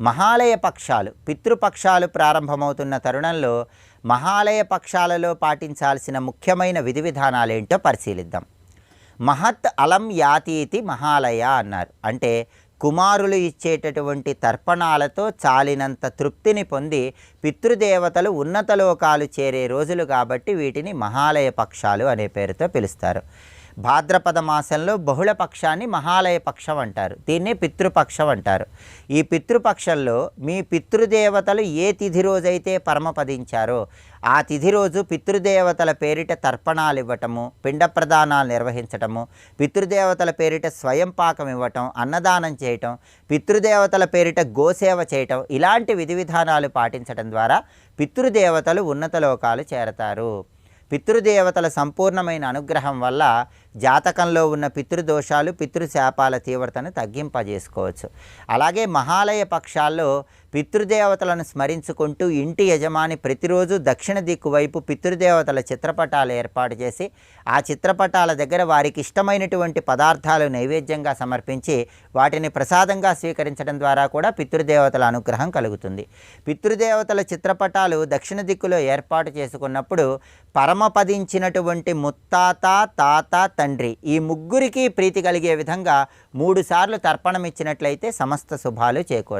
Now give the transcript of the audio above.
మహాలయ పక్షాలు పితృపక్షాలు ప్రారంభమవుతున్న తరుణంలో మహాలయ పక్షాలలో పాటించాల్సిన ముఖ్యమైన విధి విధానాలేంటో పరిశీలిద్దాం. మహత్ అలం యాతీతి మహాలయ అన్నారు. అంటే కుమారులు ఇచ్చేటటువంటి తర్పణాలతో చాలినంత తృప్తిని పొంది పితృదేవతలు ఉన్నత లోకాలు చేరే రోజులు కాబట్టి వీటిని మహాలయ పక్షాలు అనే పేరుతో పిలుస్తారు. భాద్రపద మాసంలో బహుళ పక్షాన్ని మహాలయ పక్షం అంటారు. దీన్నే పితృపక్షం అంటారు. ఈ పితృపక్షంలో మీ పితృదేవతలు ఏ తిథి రోజైతే పరమపదించారో ఆ తిథి రోజు పితృదేవతల పేరిట తర్పణాలు ఇవ్వటము పిండ ప్రదానాలు నిర్వహించటము పితృదేవతల పేరిట స్వయం పాకం ఇవ్వటం అన్నదానం చేయటం పితృదేవతల పేరిట గోసేవ చేయటం ఇలాంటి విధి విధానాలు పాటించడం ద్వారా పితృదేవతలు ఉన్నత లోకాలు చేరతారు. పితృదేవతల సంపూర్ణమైన అనుగ్రహం వల్ల జాతకంలో ఉన్న పితృదోషాలు పితృశాపాల తీవ్రతను తగ్గింపజేసుకోవచ్చు. అలాగే మహాలయ పక్షాల్లో పితృదేవతలను స్మరించుకుంటూ ఇంటి యజమాని ప్రతిరోజు దక్షిణ దిక్కు వైపు పితృదేవతల చిత్రపటాలు ఏర్పాటు చేసి ఆ చిత్రపటాల దగ్గర వారికి ఇష్టమైనటువంటి పదార్థాలు నైవేద్యంగా సమర్పించి వాటిని ప్రసాదంగా స్వీకరించడం ద్వారా కూడా పితృదేవతల అనుగ్రహం కలుగుతుంది. పితృదేవతల చిత్రపటాలు దక్షిణ దిక్కులో ఏర్పాటు చేసుకున్నప్పుడు పరమపదించినటువంటి ముత్తాత తాత తండ్రి ఈ ముగ్గురికి ప్రీతి కలిగే విధంగా మూడుసార్లు తర్పణం ఇచ్చినట్లయితే సమస్త శుభాలు చేకూరు